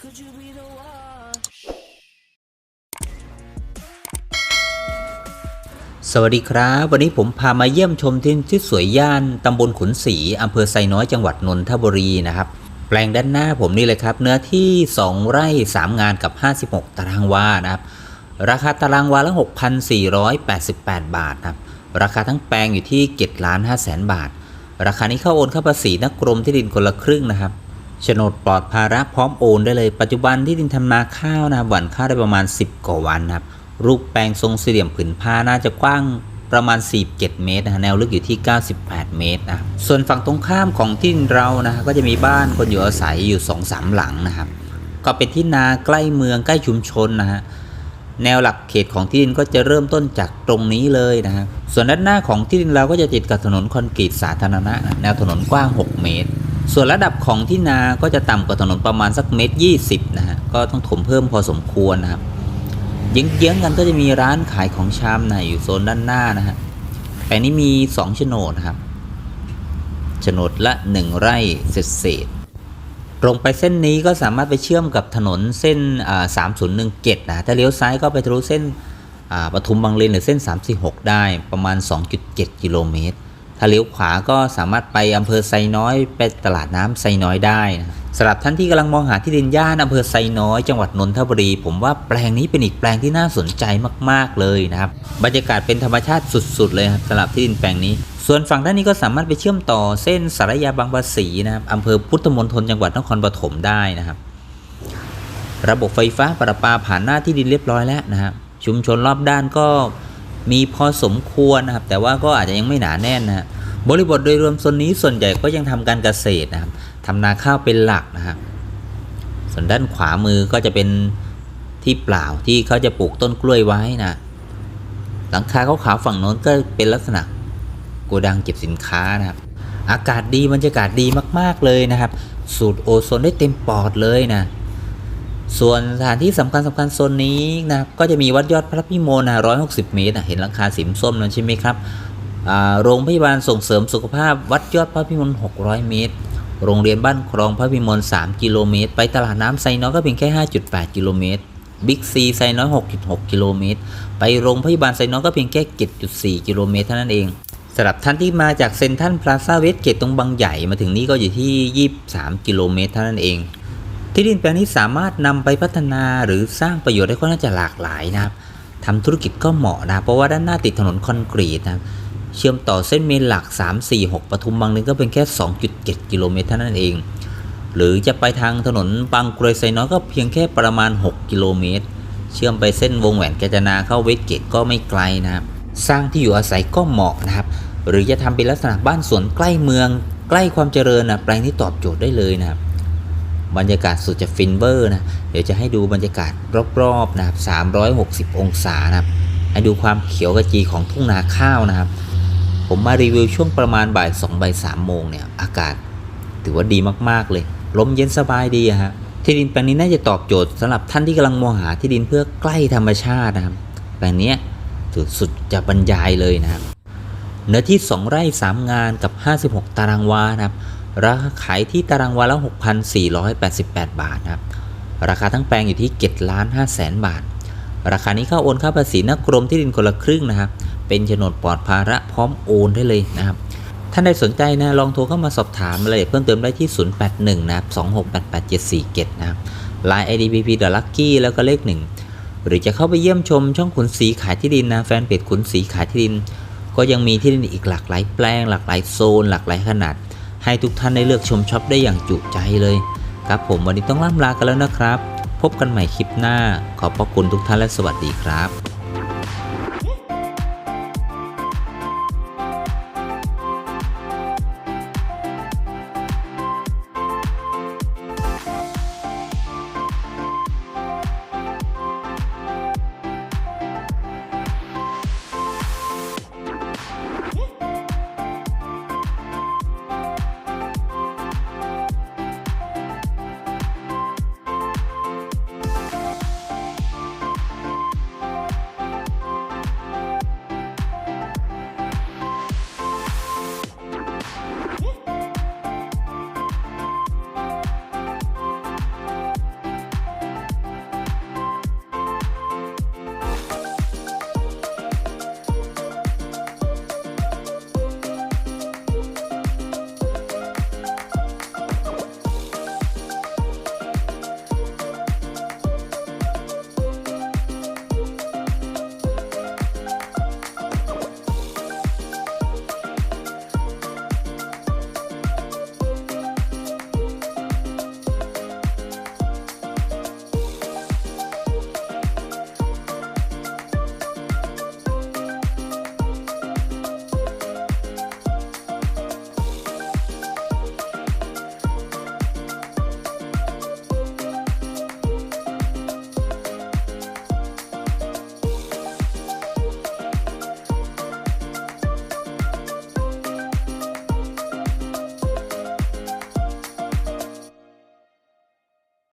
Could you be the one? สวัสดีครับ วันนี้ผมพามาเยี่ยมชมที่ที่สวยย่านตำบลขุนศรีอำเภอไซน้อยจังหวัดนนทบุรีนะครับ แปลงด้านหน้าผมนี่เลยครับ เนื้อที่ 2 ไร่ 3 งานกับ 56 ตารางวานะครับ ราคาตารางวาละ 6,488 บาทนะครับ ราคาทั้งแปลงอยู่ที่7ล้าน5แสนบาท ราคานี้เข้าโอนเข้าภาษีนักกรมที่ดินคนละครึ่งนะครับ โฉนดปลอดภาระพร้อมโอนได้เลยปัจจุบันที่ดินทำนาข้าวนะครับหว่านข้าวได้ประมาณ 10 กว่าวันนะครับรูปแปลงทรงสี่เหลี่ยมผืนผ้าน่าจะกว้างประมาณ 47 เมตรนะแนวลึกอยู่ที่ 98 เมตรนะส่วนฝั่งตรงข้ามของที่ดินเรานะก็จะมีบ้านคนอยู่อาศัยอยู่ 2-3 หลังนะครับ ก็เป็นที่นาใกล้เมืองใกล้ชุมชนนะฮะแนวหลักเขตของที่ดินก็จะเริ่มต้นจากตรงนี้เลยนะครับส่วนด้านหน้าของที่ดินเราก็จะติดกับถนนคอนกรีตสาธารณะนะแนวถนนกว้าง 6 เมตร ส่วนระดับของที่นาก็จะต่ำกว่าถนนประมาณสักเมตร20นะฮะก็ต้องถมเพิ่มพอสมควรนะครับเยื้องๆกันก็จะมีร้านขายของชำนะอยู่โซนด้านหน้านะฮะแปลงนี้มี2โฉนดนะครับโฉนดละ1ไร่เศษๆตรงไปเส้นนี้ก็สามารถไปเชื่อมกับถนนเส้นอ่า3017นะถ้าเลี้ยวซ้ายก็ไปทะลุเส้นปทุมบางเลนหรือเส้น 346 ได้ประมาณ 2.7 กิโลเมตร ถ้าเลี้ยวขวาก็สามารถไปอำเภอไซน้อยไปตลาดน้ำไซน้อยได้นะสำหรับท่านที่กำลังมองหาที่ดินย่านอำเภอไซน้อยจังหวัดนนทบุรี ผมว่าแปลงนี้เป็นอีกแปลงที่น่าสนใจมาก ๆ เลยนะครับ บรรยากาศเป็นธรรมชาติสุด ๆ เลยครับสำหรับที่ดินแปลงนี้ ส่วนฝั่งด้านนี้ก็สามารถไปเชื่อมต่อเส้นสารยาบางภาษีนะครับอำเภอพุทธมณฑลจังหวัดนครปฐมได้นะครับ ระบบไฟฟ้าประปาผ่านหน้าที่ดินเรียบร้อยแล้วนะครับชุมชนรอบด้านก็ มีพอสมควรนะครับ แต่ว่าก็อาจจะยังไม่หนาแน่นนะบริบทโดยรวมโซนนี้ส่วนใหญ่ก็ยังทำการเกษตรนะครับทำนาข้าวเป็นหลักนะครับส่วนด้านขวามือก็จะเป็นที่เปล่าที่เขาจะปลูกต้นกล้วยไว้นะหลังคาเขาขาวฝั่งโน้นก็เป็นลักษณะโกดังเก็บสินค้านะครับ อากาศดีบรรยากาศดีมาก ๆ เลยนะครับ สูดโอโซนได้เต็มปอดเลยนะ ส่วนสถานที่สำคัญสำคัญโซนนี้นะครับก็จะมีวัดยอดพระพิโมนะ160 เมตรเห็นหลังคาสีส้มนั่นใช่ไหมครับโรงพยาบาลส่งเสริมสุขภาพ วัดยอดพระพิมล600 เมตร โรงเรียนบ้านคลองพระพิมล3 กิโลเมตร ไปตลาดน้ำไซน้อยก็เพียงแค่ 5.8 กิโลเมตร บิ๊กซีไซน้อย 6.6 กิโลเมตร ไปโรงพยาบาลไซน้อยก็เพียงแค่ 7.4 กิโลเมตรเท่านั้นเองสำหรับท่านที่มาจากเซ็นทรัลพลาซาเวสเกตตรงบางใหญ่มาถึงนี่ก็อยู่ที่ 23 กิโลเมตรเท่านั้นเอง ที่ดินแปลงนี้สามารถนำไปพัฒนาหรือสร้างประโยชน์ได้ค่อนข้างจะหลากหลายนะครับทำธุรกิจก็เหมาะนะเพราะว่าด้านหน้าติดถนนคอนกรีตนะครับเชื่อมต่อเส้นเมนหลัก 3 4 6ปทุมบางนึงก็เป็นแค่ 2.7 กิโลเมตรเท่านั้นเอง หรือจะไปทางถนนบางกรวยไซน้อยก็เพียงแค่ประมาณ 6 กิโลเมตร เชื่อมไปเส้นวงแหวนกาญจนาเข้าเวสเกตก็ไม่ไกลนะครับ สร้างที่อยู่อาศัยก็เหมาะนะครับ หรือจะทำเป็นลักษณะบ้านสวนใกล้เมือง ใกล้ความเจริญนะแปลงที่ตอบโจทย์ได้เลยนะครับ บรรยากาศสุดจะฟินเวอร์นะเดี๋ยวจะให้ดูบรรยากาศรอบๆนะครับ360 องศานะครับให้ดูความเขียวกระจีของทุ่งนาข้าวนะครับ ผมมารีวิวช่วงประมาณบ่าย2บ่าย3โมงเนี่ยอากาศ ถือว่าดีมากๆเลยลมเย็นสบายดีอะฮะที่ดินแปลงนี้น่าจะตอบโจทย์สำหรับท่านที่กำลังมองหาที่ดินเพื่อใกล้ธรรมชาตินะครับแปลงเนี้ยถือสุดจะบรรยายเลยนะครับเนื้อที่ 2 ไร่ 3 งานกับ 56 ตารางวานะครับ ราคาขายที่ตารางวาละ 6,488 บาทนะครับ ราคาทั้งแปลงอยู่ที่7ล้าน5แสนบาท ราคานี้เข้าโอนค่าภาษีนักกรมที่ดินคนละครึ่งนะครับ เป็นโฉนดปลอดภาระพร้อมโอนได้เลยนะครับ ท่านใดสนใจนะ ลองโทรเข้ามาสอบถามรายละเอียดเพิ่มเติมได้ที่ 081 นะครับ 2688747 นะครับ Line IDPP The Lucky แล้วก็เลข 1 หรือจะเข้าไปเยี่ยมชมช่องขุนศรีขายที่ดินนะ แฟนเพจขุนศรีขายที่ดิน ก็ยังมีที่ดินอีกหลากหลายแปลง หลากหลายโซน หลากหลายขนาด ให้ทุกท่านได้เลือกชมช็อปได้อย่างจุใจเลย ครับผมวันนี้ต้องล่ำลากันแล้วนะครับ พบกันใหม่คลิปหน้า ขอบพระคุณทุกท่านและสวัสดีครับ